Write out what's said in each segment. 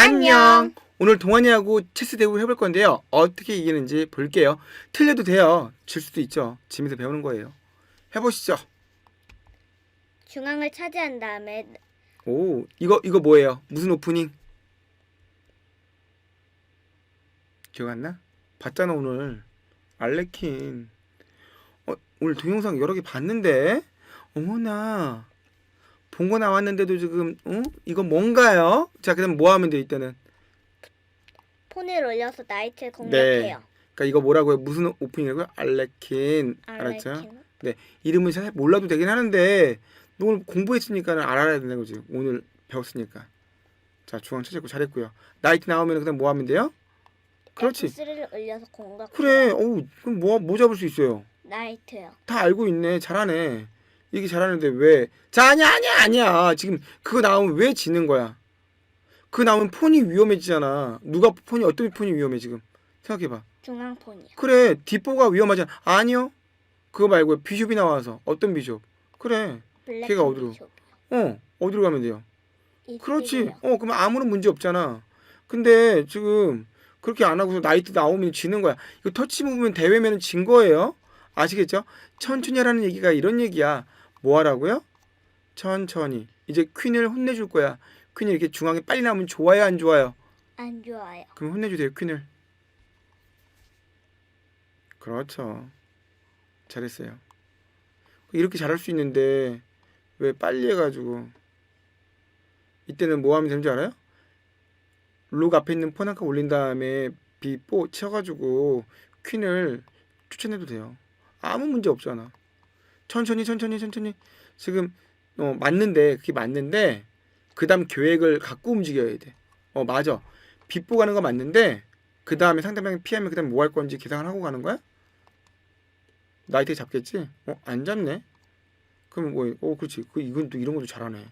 안녕. 오늘 동환이하고 체스 대회 해볼 건데요. 어떻게 이기는지 볼게요. 틀려도 돼요. 질 수도 있죠. 지면서 배우는 거예요. 해보시죠. 중앙을 차지한 다음에 오, 이거 이거 뭐예요? 무슨 오프닝? 기억 안 나? 봤잖아 오늘. 알레킨. 어, 오늘 동영상 여러 개 봤는데. 어머나. 본 거 나왔는데도 지금 어? 이거 뭔가요? 자, 그다음 뭐 하면 돼 이때는? 폰을 올려서 나이트를 공략해요. 그러니까 이거 뭐라고요? 무슨 오프닝이라고요? 알레킨. 알았죠? 알레킨. 이름은 잘 몰라도 되긴 하는데 너 오늘 공부했으니까 알아야 되는 거지. 오늘 배웠으니까. 자, 중앙 찾았고 잘했고요. 나이트 나오면 그다음 뭐 하면 돼요? 그렇지. F3를 올려서 공략해요. 그래. 어우, 그럼 뭐, 뭐 잡을 수 있어요? 나이트요. 다 알고 있네. 잘하네. 이게 잘하는데 왜? 자, 아니야, 아니야, 아니야. 지금 그거 나오면 왜 지는 거야? 그거 나오면 폰이 위험해지잖아. 누가 폰이 어떤 폰이 위험해 지금? 생각해봐. 중앙 폰이요. 그래, 뒷보가 위험하잖아. 아니요. 그거 말고 비숍이 나와서 어떤 비숍? 그래. 블랙 걔가 어디로? 비숍이요. 어, 어디로 가면 돼요? 이 그렇지. 어, 그러면 아무런 문제 없잖아. 근데 지금 그렇게 안 하고서 나이트 나오면 지는 거야. 이거 터치 무브면 대회면 진 거예요. 아시겠죠? 천천히 하라는 얘기가 이런 얘기야. 뭐 하라고요? 천천히. 이제 퀸을 혼내줄 거야. 퀸이 이렇게 중앙에 빨리 나오면 좋아요, 안 좋아요? 안 좋아요. 그럼 혼내주세요, 퀸을. 그렇죠. 잘했어요. 이렇게 잘할 수 있는데 왜 빨리 해가지고 이때는 뭐 하면 되는지 알아요? 룩 앞에 있는 칸 올린 다음에 비뽀 쳐가지고 퀸을 추천해도 돼요. 아무 문제 없잖아. 천천히 천천히 천천히 지금 어 맞는데 그게 맞는데 그다음 계획을 갖고 움직여야 돼. 어 맞아. 빗보 가는 거 맞는데 그 다음에 상대방이 피하면 그다음 뭐 할 건지 계산을 하고 가는 거야? 나이트 잡겠지? 어 안 잡네. 그럼 뭐? 어 그렇지. 그 이건 또 이런 것도 잘하네.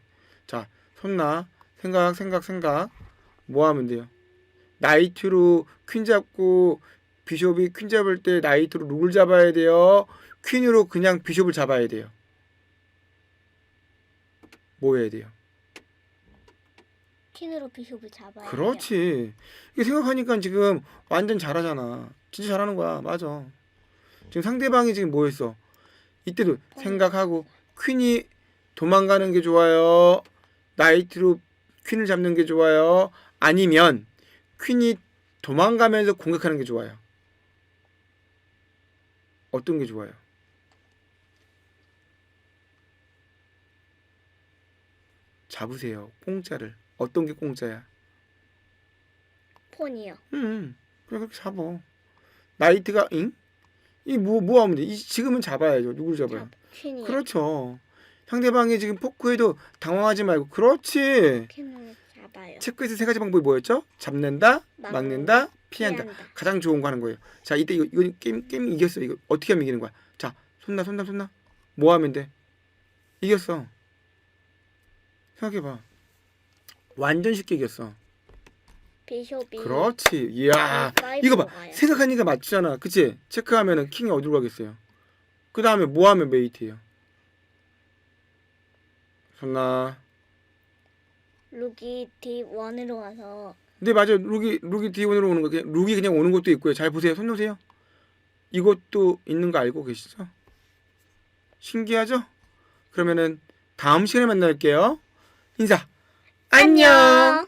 자 손나 생각 생각 생각 뭐 하면 돼요? 나이트로 퀸 잡고 비숍이 퀸 잡을 때 나이트로 룩을 잡아야 돼요. 퀸으로 그냥 비숍을 잡아야 돼요. 뭐 해야 돼요? 퀸으로 비숍을 잡아야 돼요. 그렇지. 이게 생각하니까 지금 완전 잘하잖아. 진짜 잘하는 거야. 맞아. 지금 상대방이 지금 뭐 했어? 이때도 생각하고 퀸이 도망가는 게 좋아요. 나이트로 퀸을 잡는 게 좋아요. 아니면 퀸이 도망가면서 공격하는 게 좋아요. 어떤 게 좋아요? 잡으세요. 공짜를. 어떤 게 공짜야? 폰이요. 음, 그래 그렇게 잡어. 나이트가 잉? 이뭐 뭐 하면 돼? 이 지금은 잡아야죠. 누구를 잡아요? 퀸이요. 그렇죠. 상대방이 지금 포크해도 당황하지 말고 그렇지. 퀸을 잡아요. 체크에서 세 가지 방법이 뭐였죠? 잡는다, 막는다, 피한다. 피한다. 가장 좋은 거 하는 거예요. 자, 이때 이거 이거 게임 게임 이겼어. 이거 어떻게 하면 이기는 거야? 자, 손나 손나 손나. 뭐 하면 돼? 이겼어. 생각해 봐. 완전 쉽게 이겼어. 비숍이 그렇지. 이야. 이거 봐. 가요. 생각하니까 맞잖아. 그치? 체크하면은 킹이 어디로 가겠어요? 그 다음에 뭐 하면 메이트예요? 손나. 룩이 D1으로 가서 근데 맞아. 룩이, 룩이 D1으로 오는 거. 그냥 룩이 그냥 오는 것도 있고요. 잘 보세요. 손 놓으세요. 이것도 있는 거 알고 계시죠? 신기하죠? 그러면은 다음 시간에 만날게요. 인사. 안녕.